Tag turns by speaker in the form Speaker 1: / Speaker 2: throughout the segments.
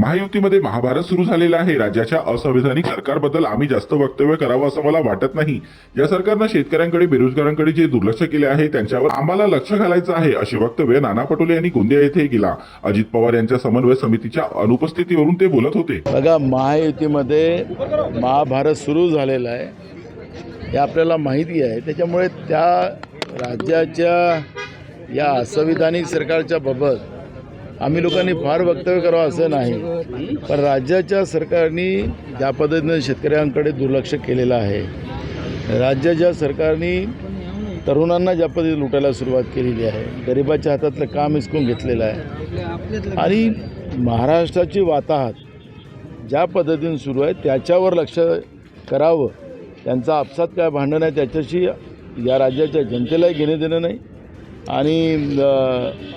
Speaker 1: महायुतीमध्ये महाभारत सुरू झालेला आहे. राज्याच्या असंवैधानिक सरकारबद्दल आम्ही जास्त वक्तव्य करावं असं मला वाटत नाही. या सरकारनं शेतकऱ्यांकडे बेरोजगारांकडे जे दुर्लक्ष केले आहे त्यांच्यावर आम्हाला लक्ष घालायचं आहे असे वक्तव्य नाना पटोले यांनी गोंदिया येथे केला. अजित पवार यांच्या समन्वय समितीच्या अनुपस्थितीवरून ते बोलत होते.
Speaker 2: बघा महायुतीमध्ये महाभारत सुरू झालेला आहे. हे आपल्याला माहिती आहे. त्याच्यामुळे त्या राज्याच्या या असंविधानिक सरकारच्या बाबत आम्ही लोकांनी फार वक्तव्य करावं असं नाही. पण राज्याच्या सरकारने ज्या पद्धतीनं शेतकऱ्यांकडे दुर्लक्ष केलेलं आहे राज्याच्या सरकारने तरुणांना ज्या पद्धतीने लुटायला सुरुवात केलेली आहे गरिबाच्या हातातलं काम हिसकून घेतलेलं आहे. आणि महाराष्ट्राची वाताहत ज्या पद्धतीने सुरू आहे त्याच्यावर लक्ष करावं. त्यांचा आपसात काय भांडण आहे त्याच्याशी या राज्याच्या जनतेलाही घेणं देणं नाही. आणि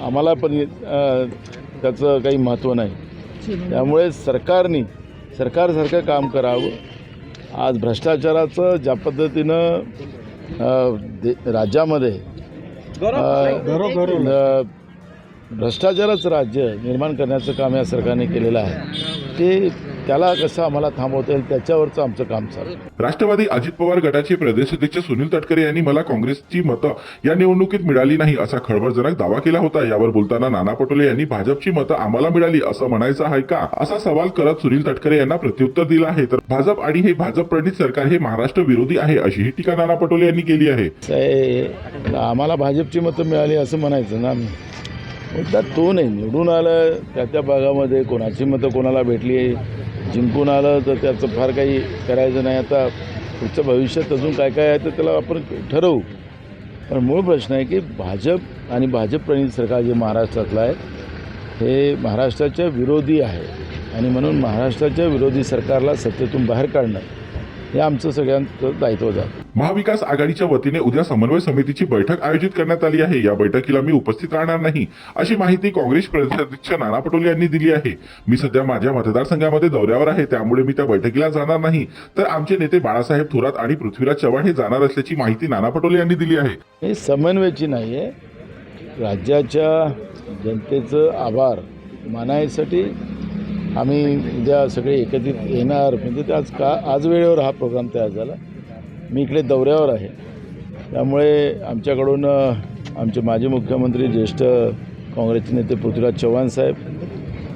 Speaker 2: आम्हाला पण त्याचं काही महत्त्व नाही. त्यामुळे सरकारने सरकारसारखं काम करावं. आज भ्रष्टाचाराचं ज्या पद्धतीनं दे राज्यामध्ये भ्रष्टाचाराचं भ्रष्टाचारच राज्य निर्माण करण्याचं काम या सरकारने केलेलं आहे. ते त्याला कसं आम्हाला थांबवता येईल त्याच्यावरचं आमचं काम चालू.
Speaker 1: राष्ट्रवादी अजित पवार गटाचे प्रदेश अध्यक्ष सुनील तटकरे यांनी मला काँग्रेसची मतं या निवडणुकीत मिळाली नाही असा खळबळजनक दावा केला होता. यावर बोलताना नाना पटोले यांनी भाजपची मतं आम्हाला मिळाली असं म्हणायचं आहे का? असा सवाल करत सुनील तटकरे यांना प्रत्युत्तर दिलं आहे. तर भाजप आणि हे भाजप प्रणित सरकार हे महाराष्ट्र विरोधी आहे अशीही टीका नाना पटोले यांनी केली आहे.
Speaker 2: आम्हाला भाजपची मतं मिळाली असं म्हणायचं ना मुद्दा तो नाही निवडून आलं त्या त्या भागामध्ये कोणाची मतं कोणाला भेटली जिंकून आलं तर त्याचं फार काही करायचं नाही. आता पुढच्या भविष्यात अजून काय काय आहे तर त्याला आपण ठरवू. पण मूळ प्रश्न आहे की भाजप आणि भाजप प्रणित सरकार जे महाराष्ट्रातलं आहे हे महाराष्ट्राच्या विरोधी आहे. आणि म्हणून महाराष्ट्राच्या विरोधी सरकारला सत्तेतून बाहेर काढणं हे आमचं सगळ्यांचं दायित्व जातं
Speaker 1: महाविकास आघाडीच्या वतीने उद्या समन्वय समितीची बैठक आयोजित करण्यात आली आहे. या बैठकीला मी उपस्थित राहणार नाही अशी माहिती काँग्रेस प्रदेशाध्यक्ष नाना पटोले यांनी दिली आहे. मी सध्या माझ्या मतदारसंघामध्ये दौऱ्यावर आहे त्यामुळे मी त्या बैठकीला जाणार नाही. तर आमचे नेते बाळासाहेब थोरात आणि पृथ्वीराज चव्हाण हे जाणार असल्याची माहिती नाना पटोले यांनी दिली आहे.
Speaker 2: हे समन्वयाची नाही आहे राज्याच्या जनतेचं आभार मानायसाठी आम्ही उद्या सगळे एकत्रित येणार. म्हणजे ते आज का आज वेळेवर हा प्रोग्राम तयार झाला. मी इकडे दौऱ्यावर आहे. त्यामुळे आमच्याकडून आमचे माजी मुख्यमंत्री ज्येष्ठ काँग्रेसचे नेते पृथ्वीराज चव्हाण साहेब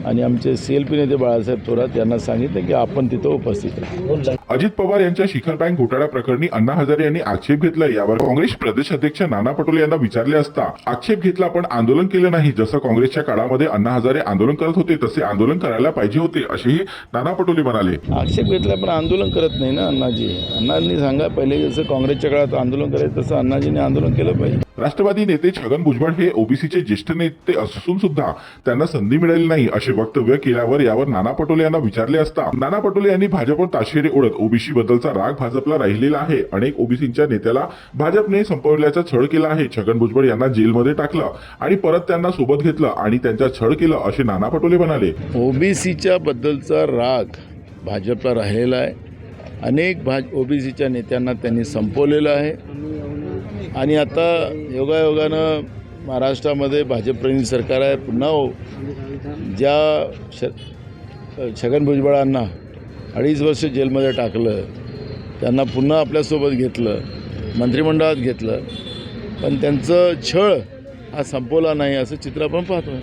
Speaker 2: आणि आमचे सी एल पी नेते बाळासाहेब थोरात यांना सांगितलं की आपण तिथं उपस्थित राहू.
Speaker 1: अजित पवार यांच्या शिखर बँक घोटाळा प्रकरणी अण्णा हजारे यांनी आक्षेप घेतला यावर काँग्रेस प्रदेश अध्यक्ष नाना पटोले यांना विचारले असता आक्षेप घेतला पण आंदोलन केलं नाही. जसं काँग्रेसच्या काळामध्ये अण्णा हजारे आंदोलन करत होते तसे आंदोलन करायला पाहिजे होते असेही नाना पटोले म्हणाले.
Speaker 2: आक्षेप घेतला पण आंदोलन करत नाही ना अण्णाजी. अण्णांनी सांगा पहिले जसं काँग्रेसच्या काळात आंदोलन करायचं तसं अण्णाजीने आंदोलन केलं पाहिजे.
Speaker 1: राष्ट्रवादी नेते छगन भुजबळ हे ओबीसीचे ज्येष्ठ नेते असून सुद्धा त्यांना संधी मिळाली नाही असे वक्तव्य केल्यावर यावर नाना पटोले यांना विचारले असता नाना पटोले यांनी भाजपवर ताशेरे ओढत ओबीसी बद्दलचा राग भाजपला राहिलेला आहे. अनेक ओबीसींच्या नेत्याला भाजपने संपवल्याचा छळ केला आहे. छगन भुजबळ यांना जेलमध्ये टाकलं आणि परत त्यांना सोबत घेतलं आणि त्यांचा छळ केलं असे नाना पटोले म्हणाले.
Speaker 2: ओबीसीच्या बद्दलचा राग भाजपला राहिलेला आहे. अनेक भाज ओबीसीच्या नेत्यांना त्यांनी संपवलेलं आहे. आणि आता योगायोगानं महाराष्ट्रामध्ये भाजपप्रेमी सरकार आहे. पुन्हा हो, ज्या श छगन भुजबळांना अडीच वर्ष जेलमध्ये टाकलं त्यांना पुन्हा आपल्यासोबत घेतलं मंत्रिमंडळात घेतलं पण त्यांचं छळ हा संपवला नाही असं चित्र आपण पाहतो